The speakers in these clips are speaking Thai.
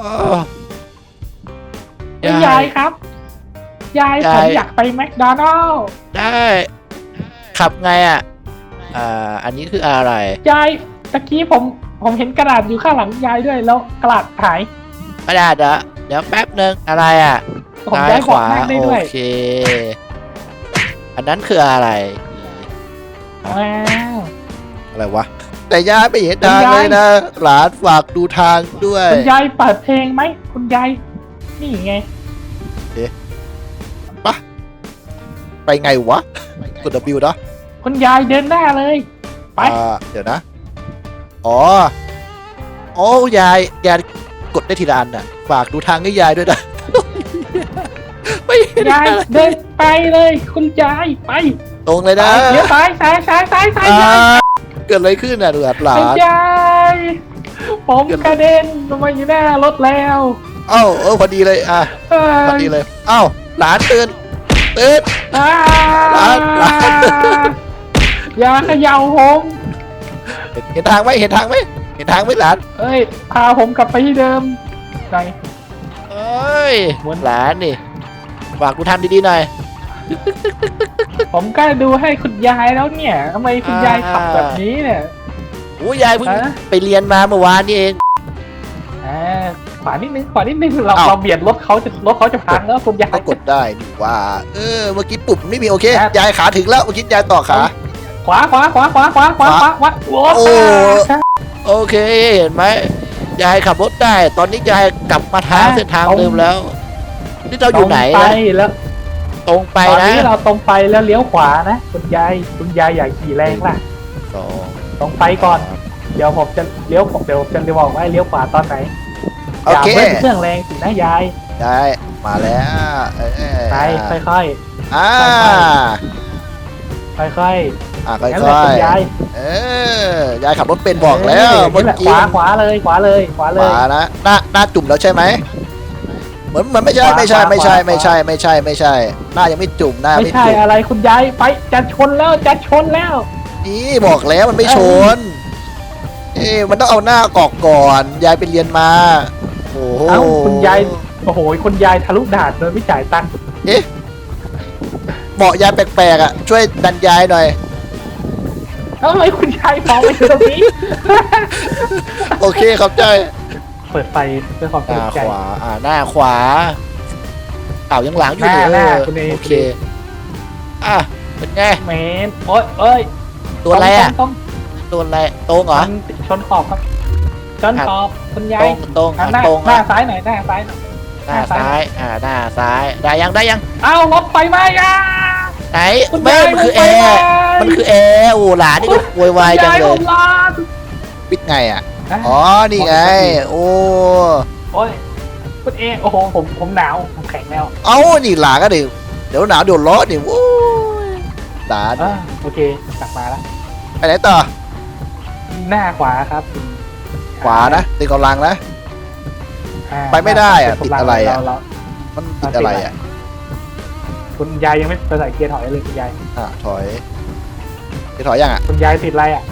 อ้เอ้ยยายครับ ยายยายผมอยากไปแมคโดนัลล์ได้ขับไงอะอ่าอันนี้คืออะไร ยายตะกี้ผมผมเห็นกระดาษอยู่ข้างหลังยายด้วยแล้วกระดาษหายกระดาษเหรอเดี๋ยวแป๊บหนึ่งอะไรอะผมซ้ายย้ายขบอกวานั่งได้โอด้วยเค อันนั้นคืออะไร ว้าวอะไรวะ แต่ย่าไม่เห็นทางคุณยายเลยนะ หลานฝากดูทางด้วย คุณยายเปิดเพลงไหมคุณยายนี่ไงไปไงวะกด W เนาะคุณยายเดินหน้าเลย ไปอ่าเดี๋ยวนะ อ๋อโอ้ยายยายกดได้ทีละอันน่ะฝากดูทางให้ยายด้วยนะไม่เห็นยายอะไรเดินไปเลย คุณยายไป ตรงเลยไปนะเลี้ยวซ้ายซ้ายซ้ายซ้ายซ้ายอ่ายาย เกิดอะไรขึ้นน่ะหลานหลาคุณนยายผมกระเด็นลงมาอยู่หน้ารถแล้วเอ้าเออพอดีเลยอะเอ้ยพอดีเลย เอ้าหลานตื่นตื่นอ่าร้านร้าน อย่าเขย่าผมเห็นเห็นทางไหมเห็นทางไหมเห็นทางไหมหลานเอ้ยพาผมกลับไปที่เดิมไหนเอ้ยวนหลานนี่ฝากดูทางดีๆหน่อย ผมก็ดูให้คุณยายแล้วเนี่ยทำไมคุณยายขับอ่าแบบนี้เนี่ย โอ้ยายเพิ่งฮะ ไปเรียนมาเมื่อวานนี่เอง อ่าขวานิดนึงขวานิดนึงเราอ้าว เราเบียดรถเขาจะรถเขาจะพังแล้วคุณยาย ก็กดได้นี่ว่า เออ เมื่อกี้ปุ่มไม่มีโอเค ครับ ยายขาถึงแล้วเมื่อกี้ยายต่อขา ขวาขวาขวาขวาขวาขวาขวาขวาโอ้โอ้โอเคเห็นไหมยายขับรถได้ ตอนนี้ยายกลับมาทางเส้นทางเดิมแล้ว นี่เราอยู่ไหนตรงไปนะแล้ว ตรงไปตอนนะนี้เราตรงไปแล้วเลี้ยวขวานะ คุณยายคุณยายอย่าขี่แรงล่ะ สองตรงไปก่อน เดี๋ยวผมจะเลี้ยวเดี๋ยวผมจะบอกว่าให้เลี้ยวขวาตอนไหนโออย่าเค เบิ้ลเครื่องแรงสินะยายยายมาแล้วเออไปค่อยอ่าๆค่อยอ่าๆค่นั่นแหละอคุยณยายๆเออยายขับรถเป็นบอกแล้วเออเมื่อนี่แหละกี้ขวาขวาเลยขวาเลยขวาขเลวายนะหน้าหน้าจุ่มแล้วใช่ไหม เหมือนเหมือนไม่ใช่ขวาไม่ใช่ขวาไม่ใช่ขวาไม่ใช่ไม่ใช่ไม่ใช่ หน้ายังไม่จุ่มหน้าไม่ไม่ใช่จุ่มอะไรคุณยายไปจะชนแล้วจะชนแล้ว นี่บอกแล้วมันไม่ชนเอ๊ะมันต้องเอาหน้าออกก่อน ยายไปเรียนมาโอ้โห เอ้าคุณยายโอ้โหคุณยายทะลุด่านโดยไม่จ่ายตังค์เบาะยายแปลกๆอะ ช่วยดันยายหน่อย เอ้าทำไมคุณยายมองไปอยู่ตรงนี้ โอเคครับใจ เปิดไฟเพื่อความสอ่านุกใจ ขวาอ่าหน้าขวาเต่ายังหลังอยู่หน้าเลยหน้าเออคุณเอ โอเคอะเป็นไงเมนโอ้ยเอ้ยตัวอะไรอะต้องตัวอะไรตรงเหรอมันชนขอบครับ ชนขอบคุณยาตรยงตรงอะอะหน้าตรงหน้าอะซ้ายหน่อยหน้าซ้ายหน่อยหน้าซ้ายอ่าหน้าซ้ายได้ยังได้ยังเอ้ารถไฟไหม้อะไหนคุณแม่ยายมันคือรแอถไฟไหร์มันคือแอร์โอ้หลานนี่ก็โวยวายจังยายเลผยมร้อนปิดไงอะ อะอ๋อ นี่ไง โอ้ โอ้ยคุณเอโอ้โหผมผมหนาวผมแข็งแล้ว เอ้า นี่หลานก็ดิเดี๋ยวหนาวเดี๋ยวร้อนดิโอ้ยหลานอะโอเคกลับมาแล้วไปไหนต่อ หน้าขวาครับขวานะตีกำลังนะ อ่าไปไม่ได้อะผมติดอะไรอะเาเามันติดอะไรอะคุณยายยังไม่ไปใส่เกียร์ถอยเลยคุณยายอะ ถอยจะถอยยังอะ คุณยายติดอะไรอะ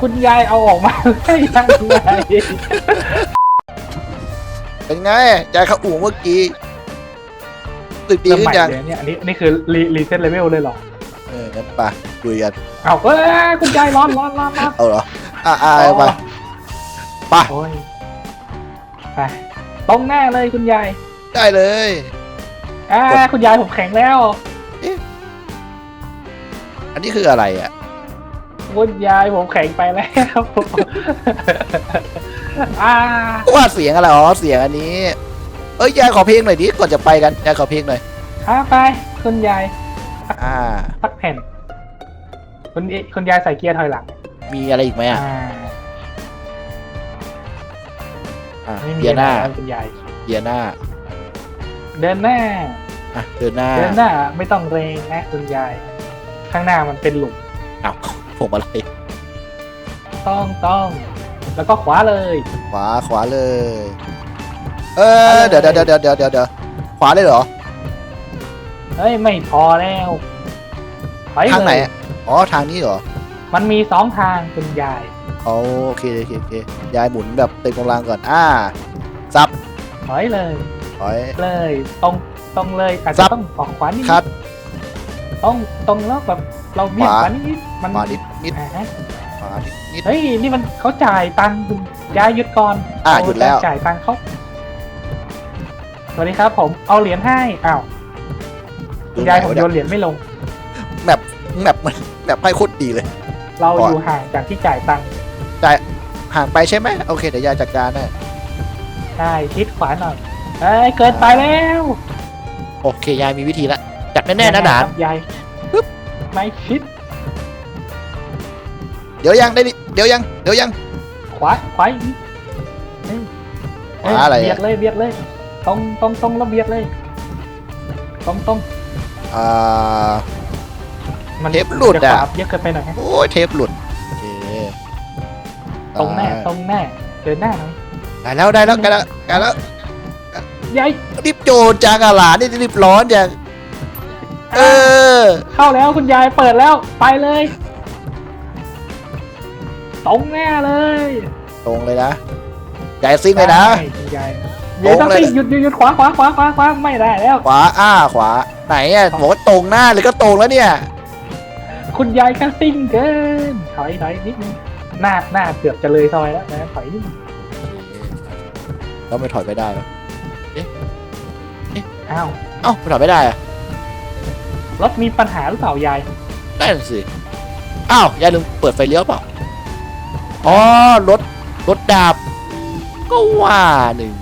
คุณยายเอาออกมาได้ยังไงเป็นไงยายเขาอู่เมื่อกี้ตึกดีขึ้นยังเริ่มใหม่เลยเนี่ยอันนี้อันนี่คือรีรีเซ็ตเลเวลเลยเหรอ เอองั้นไปคุยกัน เอาเอ้ยคุณยายร้อนร้อนร้อนร้อนเอาเหรอ อะอะไปไปโอ้ยไปตรงหน้าเลยคุณยาย ได้เลยอ่ากดคุณยายผมแข็งแล้ว อันนี้คืออะไรอะ คุณยายผมแข็งไปแล้วอ่าว่าเสียงอะไรอ๋อเสียงอันนี้ เอ้ยยายขอเพลงหน่อยดิก่อนจะไปกันยายขอเพลงหน่อยอ่าไป คุณยายอ่า สักแผ่น คุณเอคุณยายใส่เกียร์ถอยหลังมีอะไรอีกไหมอะอ่าอะไม่มีเบียร์หน้าอะไรแล้วคุณยายเบียร์หน้าเดินหน้า อะเดินหน้าเดินหน้าไม่ต้องเรงนะคุณยาย ข้างหน้ามันเป็นหลุม อ้าว ผมอะไรต้องต้องแล้วก็ขวาเลยขวาขวาเลย เออเดี๋ยวเดี๋ยวเดี๋ยวเดี๋ยวเดี๋ยวเดี๋ยวขวาเลยเหรอเฮ้ยไม่พอแล้วถอยทางไหนเลยอะอ๋อทางนี้เหรอมันมีสองทางคุณยายอ๋อโอเคโอเคโอเคยายหมุนแบบเต็มกำลังก่อนอ่าซับถอยเลย ถอย เลยตรงตรงเลยอาจซัจะบต้องออกขวานิดคัดตรงตรงแล้วแบบ เราเบี่ยงขวาขวานิดนิดมันขวานิดนิดอ่าฮะขวานิดนิด เฮ้ยนี่มันเขาจ่ายตังค์คุณยายหยุดก่อนอะเหยุดแล้วจ่ายตังค์เขาสวัสดีครับ ผมเอาเหรียญให้อ้าวคุณยายผมโยนเหรียญไม่ลง แมปแมปมันแมปให้โคตรดีเลย เราก่อน อยู่ห่างจากที่จ่ายตังค์ห่างไปใช่ไหมโอเคเดี๋ยวยายจัดการให้ใช่ชิดขวาหน่อยเอ้ยเกินไปแล้วโอเคยายมีวิธีละจัดแน่ๆนะหนานครับยาย ปึ๊บไม่ชิดเดี๋ยวยังได้ดิเดี๋ยวยัง เดี๋ยวยัง ขวาขวาอีกนิดเอ้ยขวาอะไรอะ เบียดเลยเบียดเลยตรงตรงตรงแล้วเบียดเลยตรงตรงอ่า มันเทปหลุดอะจขวาเยอะเกินไปหน่อยฮะโอ้ยเทปหลุดโอเคตรงแน่อ่าตรงแน่เดินหน้าหน่อยได้แล้วได้แล้วได้แล้วได้แล้วยายรีบโจรจังอะหลานนี่รีบร้อนจัง เออ เข้าแล้วคุณยายเปิดแล้วไปเลยตรงแน่เลยตรงเลยนะยายซิ่งเลยนะได้คุณยายยายต้องตรงเลยสิหยุดหยุดหยุดขวาขวาขวาขวาขวาไม่ได้แล้ว ขวาอ้าขวา ไหนอะบอกว่าตรงหน้าเลยก็ตรงแล้วเนี่ย คุณยายแค่ซิ่งเกินถอยถอยนิดนึงหน้าหน้าเกือบจะเลยซอยแล้วนะถอยนิดนึงแล้วไม่ถอยไม่ได้เหรออ้าว เอ้าไม่ถอยไม่ได้อะ รถมีปัญหาหรือเปล่ายายได้น่ะสิอ้าวยายลืมเปิดไฟเลี้ยวเปล่าอ๋อรถรถดาบ ก็ว่าหนึ่ง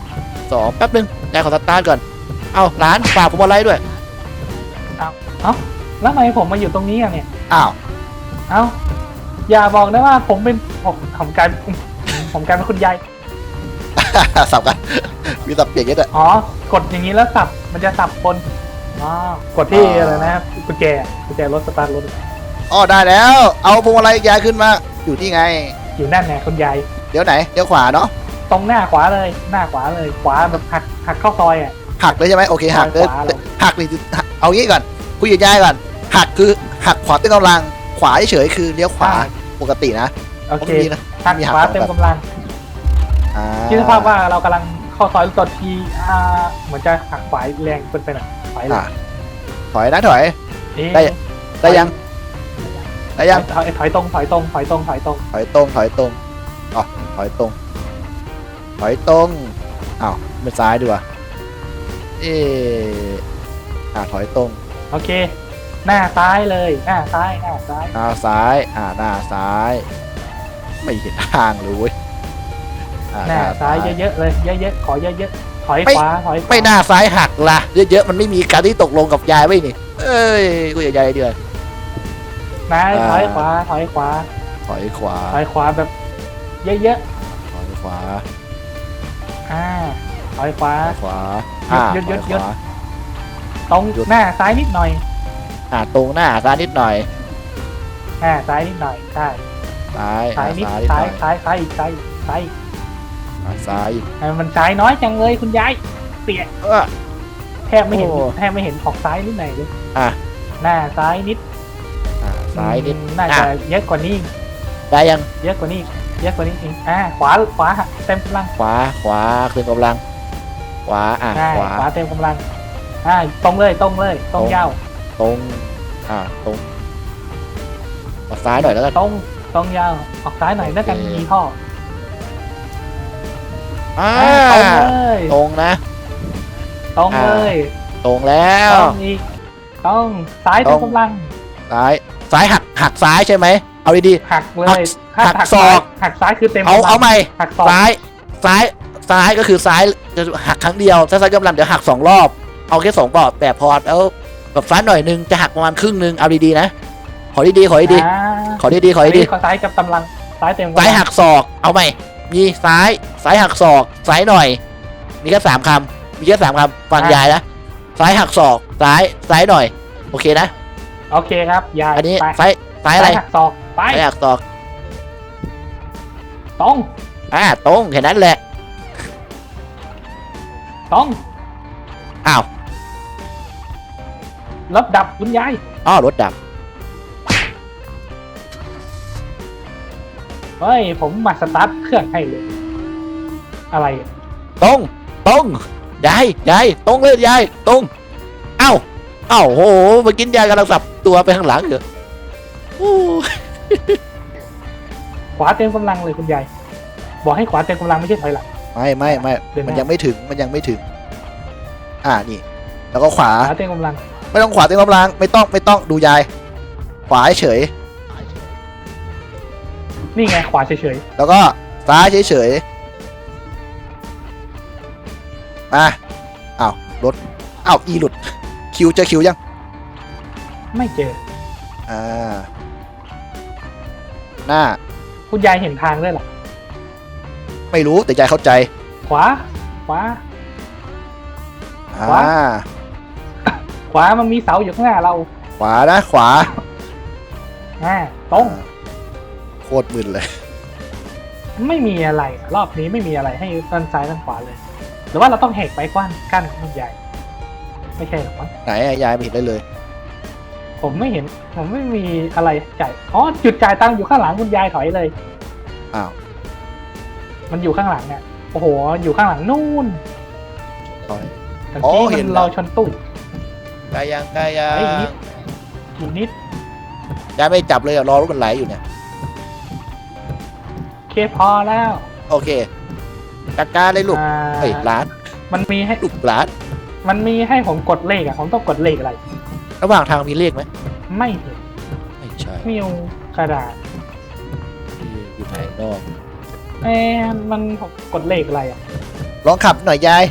สองแป๊บนึงยายขอสตาร์ทก่อน เอ้าร้านฝากผมอะไรด้วยเอ้าแล้วทำไมผมมาอยู่ตรงนี้อะเนี่ย อ้าว เอ้า อย่าบอกนะว่าผมเป็นผมผมกลารผมกลารเป็นคุณยาย สับกัน มีสับเปลี่ยนกันด้วยอ๋อ กดอย่างนี้แล้วสับ มันจะสับคน อ๋อกดที่อ่าอะไรนะกุญแจกุญแจรถสตาร์ทรถอ๋อได้แล้ว เอาพวงมาลัยยายขึ้นมา อยู่ที่ไง อยู่นั่นไงคุณยายเดี๋ยวไหนเดี๋ยวขวาเนาะตรงหน้าขวาเลยหน้าขวาเลยขวาแบบหักหักเข้าซอยอะหักเลยใช่ไหมโอเคหักเลยขวาลงหักเลยเอางี้ก่อนคุยกับยายก่อนหักคือหักขวาเต็มกำลัง ขวาเฉยๆคือเลี้ยวขวาปกตินะโอเคผมมีนะหักมีหักขวาสองเต็มแบบกำลังอ่าคิดสภาพว่าเรากำลังเข้าซอยตอนทีอ่าเหมือนจะหักขวาแรงเกินไปหน่อย ถอยเลอะ ยถอยนะถอย เอ๊ะได้ ได้ยัง ได้ยัง ถอยถอยตรงถอยตรงถอยตรงถอยตรงถอยตรง ถอยตรงอ๋อถอยตรง ถอยตรงอ้าวไม่ซ้ายดีกว่าเอออ่าถอยตรงโอเค หน้าซ้ายเลย หน้าซ้ายหน้าซ้ายหน้าซ้าย อ่าหน้าซ้าย ไม่เห็นทางเลยเว้ยอ่หน้าซ้ายเยอะๆเลยเยอะๆขอเยอะๆ ถอยไม่ขวาถอยขวาไม่หน้าซ้ายหักละเยอะๆมันไม่มีการที่ตกลงกับยายไว้นี่ เอ้ยกูอย่ายายเดือนนายอ่าถอยขวาถอยขวาถอยขวาถอยขวาแบบ เยอะถอยขวาๆอ่าถอยขวาถอยขวาอ่าหยุดหยุดถอหยุดขวาตรงหยุดหน้าซ้ายนิดหน่อย อ่าตรงหน้าซ้ายนิดหน่อยหน้าซ้ายนิดหน่อยใช่ซ้ายซ้ายนิดอ่าซ้ายนิดหซ้าน่ยอยซ้ายซ้ายอีกซ้ายอีกซ้ายอีก อ่าซ้ายอีกทำไมมันซ้ายน้อยจังเลยคุณยายเปียกเออ แทบไม่เห็นโอ้ แทบไม่เห็นของซ้ายนิดไหนเลยอะหน้าซ้ายนิดอ่าซ้ายนิดอืมน่าจะอะเยอะกว่านี้ ได้ยังเยอะกว่านี้ เยอะกว่านี้อีกอ่าขวาขวาเต็มกำลังขวาขวาคืนกำลัง ขวาอะใช่ขวา ขวาเต็มกำลังอ่าตรงเลยตรงเลยตรงตรง ยาวตรงอ่าตรงออกซ้ายหน่อยแล้วกัน ตรงตรงยาวออกซ้ายหน่อยแล้วกันโอเค มีท่อ อ่าอ่าตรงเลยตรงนะ ตรงเลยตรงแล้วตรงอีกตรงซ้ายตเต็รมงกำลังซ้ายซ้ายหักหักซ้ายใช่ไหมเอาดีหักเลยหักถ้าหักหักศอซ้ายกหักซ้ายคือเต็มๆเอากำลังเอาใหม่หักศอกซ้ายซ้ายซ้ายก็คือซ้ายจะหักครั้งเดียวถ้าซ้ายกำลังเดี๋ยวหักสองรอบ เอาแค่สองรอบแต่พอแล้วแบบซ้ายหน่อยนึงจะหักประมาณครึ่งนึงเอาดีๆนะขอดีๆขอดีอ่าๆขอดีๆขอดีขอซ้ายกับกำลังซ้ายเต็มกำลังๆซ้ายหักศอกเอาใหม่ มีซ้ายซ้ายหักศอกซ้ายหน่อย มีแค่สามคำมีแค่สามคำฟังยายนะซ้ายหักศอกซ้ายซ้ายหน่อย โอเคนะ โอเคครับยายอันนี้ไปซ้ายซ้ายอะไรหักศอกไปซ้ายหักศอกตรงอ่าตรงแค่นั้นแหละตรงอ้าวรถดับคุณยายอ้อรถดับ เฮ้ย ผมมาสตาร์ทเครื่องให้เลย อะไรอะตรงตรงยายยายตรงเลยยายตรงเอ้าเอ้าโหเมื่อกี้ยายกำลังสับตัวไปข้างหลังเหรอโอ้ขวาเต็มกำลังเลยคุณยายบอกให้ขวาเต็มกำลังไม่ใช่ถอยหลัง ไม่ไม่ไม่เดี๋ยวนะมันยังไม่ถึงมันยังไม่ถึง อ่านี่ แล้วก็ขวาขวาเต็มกำลังไม่ต้องขวาเต็มกำลัง ไม่ต้องไม่ต้องดูยาย ขวาเฉย นี่ไงขวาเฉยแล้วก็ซ้ายเฉยๆมาอ้าวรถอ้าวอีหลุด คิวเจอคิวยัง ๆ ไม่เจอ อ่า หน้า คุณยายเห็นทางด้วยเหรอไม่รู้แต่ยายเข้าใจ ขวา ขวา อ่า ขวา ขวามันมีเสาอยู่ข้างหน้าเราขวานะขวา อ่าตรง อ่าโค ตรมึนเลย ไม่มีอะไรอะรอบนี้ไม่มีอะไรให้ด้านซ้ายด้านขวาเลย หรือว่าเราต้องแหกไปกว้านกั้นคุณยายไม่ใช่หรอกมั้งไหนอะยายไม่เห็นได้เลย ผมไม่เห็น ผมไม่มีอะไรจ่ายอ๋อจุดจ่ายตังค์อยู่ข้างหลังคุณยายถอยเลย อ้าว มันอยู่ข้างหลังเนี่ยโอ้โห อยู่ข้างหลังนู่นถอย ตะอ๋อกี้เห็มันนแล้ว เราชนตู้กายังกายังเฮ้ยนิดอีกนิด ยายไม่จับเลยอะรอรถมันไหลอยู่เนี่ยโอ เคพอแล้วโอเคจัดการเลยลูกอ่าเฮ้ยร้านมันมีให้ ลูกร้านมันมีให้ผมกดเลขอะผมต้องกดเลขอะไร ระหว่างทางมีเลขไหมไม่เห็นไม่ใช่มิวกระดาษอยู่ไหนนอกเอ๊ะมันผมกดเลขอะไรอะลองขับหน่อยยาย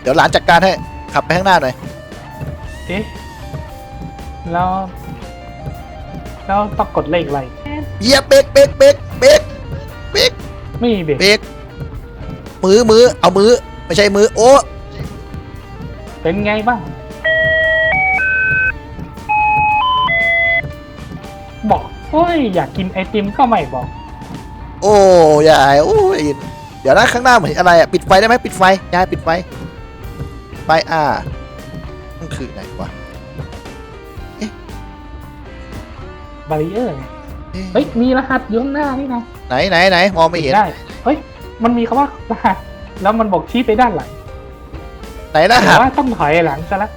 เดี๋ยวหลานจัดการให้ขับไปข้างหน้าหน่อยเอ๊ะแล้วแล้วต้องกดเลขอะไร เหยียบเบรกเบรกเบรกเบรกเบรก ไม่มีเบรกเบรกมือมือเอามือไม่ใช่มือโอ้เป็นไงบ้างบอกโอ้ยอยากกินไอติมก็ไม่บอก โอ้ยายโอ้ยเดี๋ยวนะข้างหน้าเหมือนอะไรอะปิดไฟได้ไหมปิดไฟยายปิดไฟไฟอ่ามันคือไหนวะบาริเออร์ไง เอ๊ะเฮ้ยมีรหัสอยู่ข้างหน้านี่นะไหนไหนไหนมองไม่เห็นได้เฮ้ยมันมีคำว่ารหัสแล้วมันบอกชี้ไปด้านหลังไหนรแต่หัสว่าต้องถอยหลังซะละ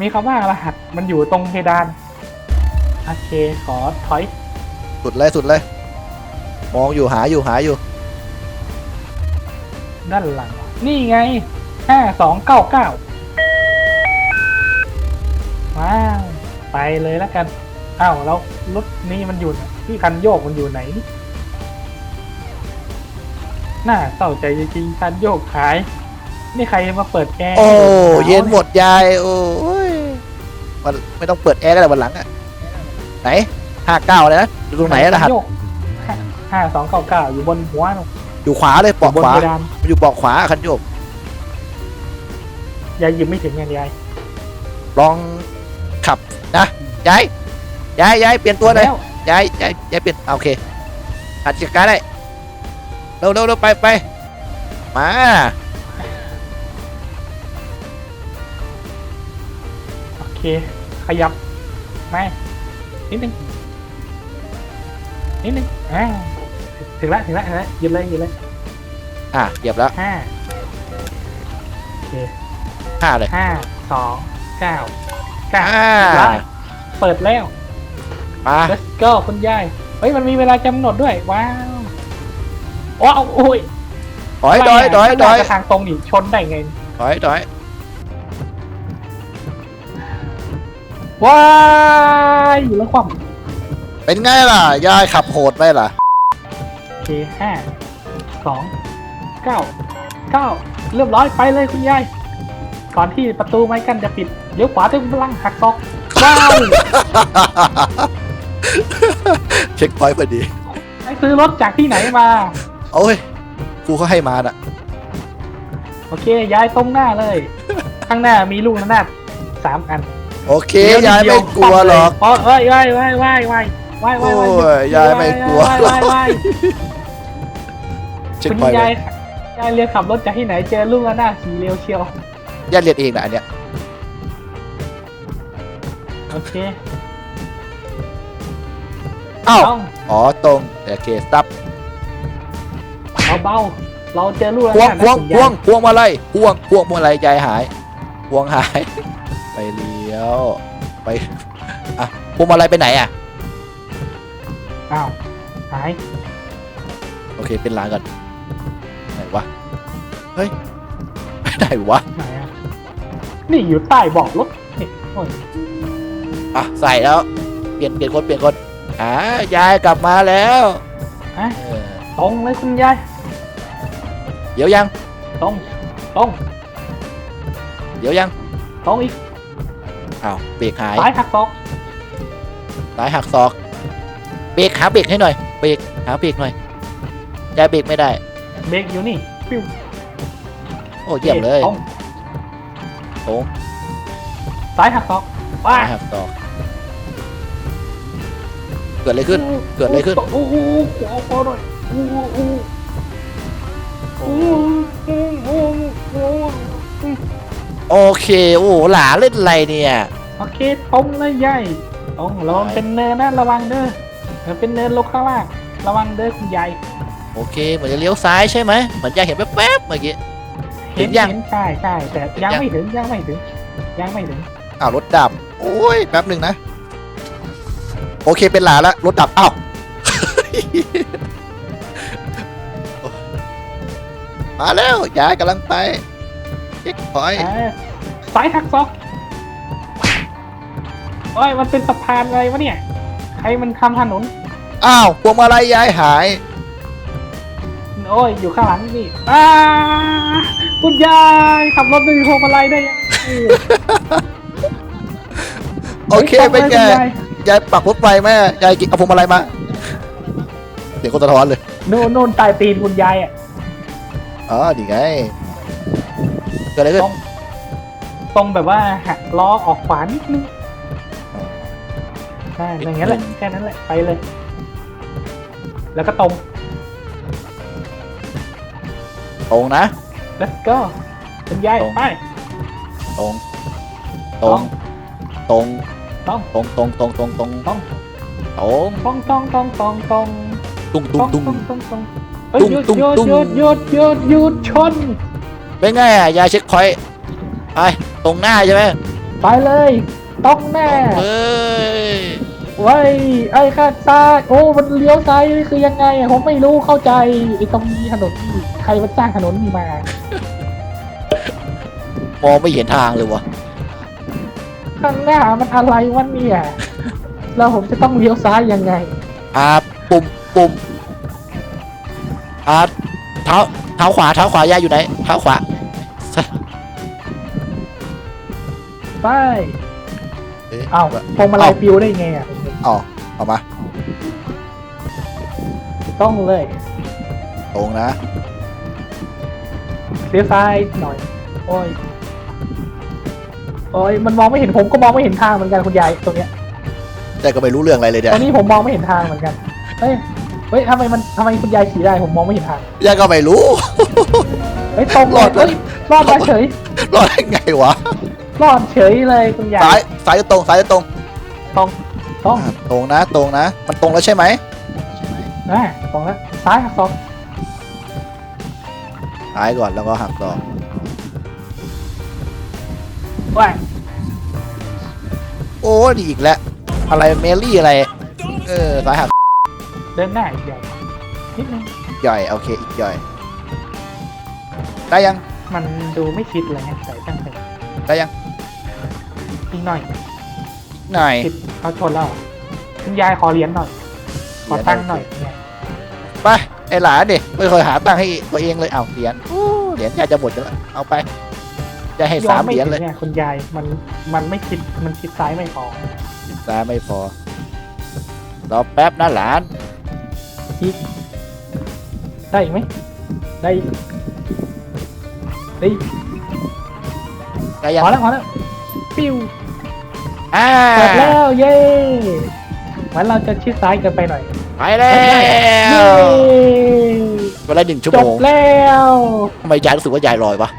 มีคำว่ารหัสมันอยู่ตรงเพดานโอเคขอถอยสุดเลยสุดเลย มองอยู่หาอยู่หาอยู่ด้านหลัง นี่ไงห้าสองเก้าเก้าว้าวไปเลยแล้วกันอ้าวแล้ว รถนี้มันอยู่ไหนที่คันโยกมันอยู่ไหนนี่น่าเศร้าใจจริงๆคันโยกหาย นี่ใครมาเปิดแอร์โอ้ให้เย็นหมดยายโอ้ยวันไม่ต้องเปิดแอร์ก็ได้วันหลังอะไหนห้าเก้าเลยนะอยู่ตรงไหนอะรหัสคัโยกห้าสองเก้าเก้าอยู่บนหัวหนูอยู่ขวาเลยปอกบนขวาเพดานอยู่ปอกขวาคันโยกยายหยิบไม่ถึงไงยายลองขับนะยาย ยายยายเปลี่ยนตัวเลยแล้วยายยายยายเปลี่ยนอะโอเคหัดจัดการได้เร็วเร็วเร็วไปไปมาโอเค ขยับไม่นิดนึงนิดนึงอ่าถึงแล้วถึงแล้วถึงแล้วหยิบเลยหยิบเลยอะเหยียบแล้วห้าโอเคห้าเลยห้าสองเก้าเก้าอ่าได้เปิดแล้ว มา let's go คุณยาย เฮ้ย มันมีเวลาจำหนดด้วย ว้าวว้าวโอ้ยถอยถอยถอยถอยข้างหน้าจะทางตรงนี่ชนได้ไงถอยถอยว้ายอยู่แล้วความเป็นไงล่ะ ยายขับโหดไหมล่ะโอเคห้าสองเก้าเก้าเรียบร้อยไปเลยคุณยายก่อนที่ประตูไม้กั้นจะปิดเลี้ยวขวาเต็มพลังหักศอกว้าว เช็คพอยต์พอดี ไปซื้อรถจากที่ไหนมา โอ้ยครูเขาให้มาน่ะ โอเค ย้ายตรงหน้าเลย ข้างหน้ามีลูกระนาดสามอันโอเคดี๋ยายเดี๋ไม่กลัวหรอกอ๋อเอ้ยว้ายว้ายว้ายว้ายว้ายว้ายว้ายโอ้ยยายไม่กลัว ว้ายว้ายว้ายเช็คคุณพอยต์ยายยายเรียนขับรถจากที่ไหนเจอลูกระนาดสีเร็วเชียวยายเรียนเองนะอันเนี้ย โอเค อ้าวต้องอ๋อตรงโอเคซับเบาๆเราเจอลูกพวงแล้วพวงนะพวงพวงมาลัยพวงพวงพวงมาลัยยายหายพวงหาย ไปเลี้ยว ไปอะพวงมาลัยไปไหนอะ อ้าวหายโอเคเป็นลางก่อนไหนวะ เฮ้ยไปไหนวะไหนอะนี่อยู่ใต้เบอกรถนี่โอ้ยอะใส่แล้ว เปลี่ยนเปลี่ยนคนเปลี่ยนคน อ่ายายกลับมาแล้วอะเออตรงเลยคุณยายเดี๋ยวยัง ตรงตรงเดี๋ยวยังตรงอีกอ้าวเบรกหายซ้ายหักศอกซ้ายหักศอกเบรกหาเบรกให้หน่อยเบรกหาเบรกหน่อยยายเบรกไม่ได้ เบรกอยู่นี่ปิ้วโอ้เยี่ยมเลยตรงตรงซ้ายหักศอกว้าซ้ายหักศอกเกิดอะไรขึ้น เกิดอะไรขึ้น โอ้โหขวาขวาหน่อยโอ้โหโอ้โหโอ้โหโอ้โหโอ้โหโอเค โอ้โหหลาเล่นอะไรเนี่ยโอเคตรงเลยยายตรงระวังเป็นเนินนะระวังเด้อมันเป็นเนินลงข้างล่างระวังเด้อคุณยายโอเคเหมือนจะเลี้ยวซ้ายใช่ไหมเหมือนยายเห็นแป๊บๆเมื่อกี้เห็นยังเห็นใช่ใช่แต่ยังยังไม่ถึงยังไม่ถึง ยังไม่ถึงอ้าวรถดับโอ้ยแป๊บหนึ่งนะ โอเคเป็นหลาแล้วรถดับอ้าวมาแล้วยายกำลังไปเช็คพอยต์อ่าซ้ายหักศอกโอ้ยมันเป็นสะพานอะไรวะเนี่ย ใครมันทำถนน อ้าวพวงมาลัยยายหาย โอ้ย อยู่ข้างหลังนี่อ้าคุณยายขับรถไม่มีพวงมาลัยได้ยังไงโอเคฮ้ยเป็นไงคุณ ยายยายปักรถไฟไหมยายกินเอาพวงมาลัยมาเสียงคนสะท้อนเลยโน่นโน่นใต้ตีนคุณยายอะอ๋อดีไงเกิดอะไรขึ้นตรงตรงแบบว่าหักล้อออกขวานิดนึงใช่อย่างนั้นแหละแค่นั้นแหละไปเลย แล้วก็ตรงตรงนะ let's go คุณยายตรง ไปตรง ตรง ตรง ตรงตรงตรงตรงตรงตรงตรงตรงตรงตรงตรงตรงตรงตุ้งตตุ้รงงตุ้งตรงตรงตรงเฮ้ยหยุดตุ้งหยุดตุ้งหยุดหยุดหยุดหยุดชนเป็นไงอะยายเช็คพอยต์ไปตรงหน้าใช่ไหมไปเลยตรงแน่เฮ้ยไว้ยไอ้ข้างซ้ายโอ้มันเลี้ยวซ้ายนี่คือยังไงอะผมไม่รู้เข้าใจไอ้ตรงนี้ถนนนี่ใครมันสร้างถนนนี่มามองไม่เห็นทางเลยวะ ข้างหน้ามันอะไรวะเนี่ย แล้วผมจะต้องเลี้ยวซ้ายยังไง อ่าปุ่มปุ่มอ่าเท้าเท้าขวาเท้าขวายายอยู่ไหนเท้าขวาไปเอ๊ะเอ้าพวงมาลัยปิวได้ไงอะอ๋อเอามาต้องเลยตรงนะเลี้ยวซ้ายหน่อย โอ้ย โอ้ยมันมองไม่เห็นผมก็มองไม่เห็นทางเหมือนกันคุณยายตรงเนี้ยแต่ก็ไม่รู้เรื่องอะไรเลยเดี๋ยตวรงนี้ผมมองไม่เห็นทางเหมือนกัน เฮ้ย เฮ้ยทำไมมันทำไมคุณยายขี่ได้ผมมองไม่เห็นทาง ยายก็ไม่รู้ เฮ้ยตรงรอด เฮ้ยรอดมาเฉย รอดได้ไงวะ รอดเฉยเลยคุณยายซ้ายซ้ายหรือตรง ซ้ายหรือตรง ตรงตรงอ่าตรงนะ ตรงนะ มันตรงแล้วใช่ไหม อ่าตรงแล้วซ้ายหักศอกซ้ายก่อนแล้วก็หักต่อ ว่าโอ้ดีอีกแล้ว อะไรเมลี่อะไร เออซ้ายหักเดินหน้าอีกอย่างนิดนึงย่อย โอเค อีกย่อย ได้ยัง มันดูไม่ชิดเลยเนี่ยใส่ตั้งแต่ได้ยังอีกหน่อยหน่อยชิดเขาชนแล้วเหรอคุณยายขอเหรียญหน่อย ขอตั้งค์หน่อยเนี่ยไปไอ้หลานดิไม่เคยหาตังค์ให้ตัวเองเลยเอาเหรียญโอ้เหรียญยายจะหมดอยู่แล้วเอาไป จะให้สามเหรียญเลยโไม่ถึงนี่คุณยายมันมันไม่ชิดมันชิดซ้ายไม่พอซ้ายไม่พอรอแป๊บนะหลานอีกได้อีกไหมได้อีกได้อีกได้ยังพอแล้วพอแล้วปิ้วอ่าเปิดแล้วเย้มันเราจะชิดซ้ายเกินไปหน่อยไปแล้เย้วเวลาหนึ่งชั่วจโมบงแล้วทำไมยายรู้สึกว่ายายลอยวะ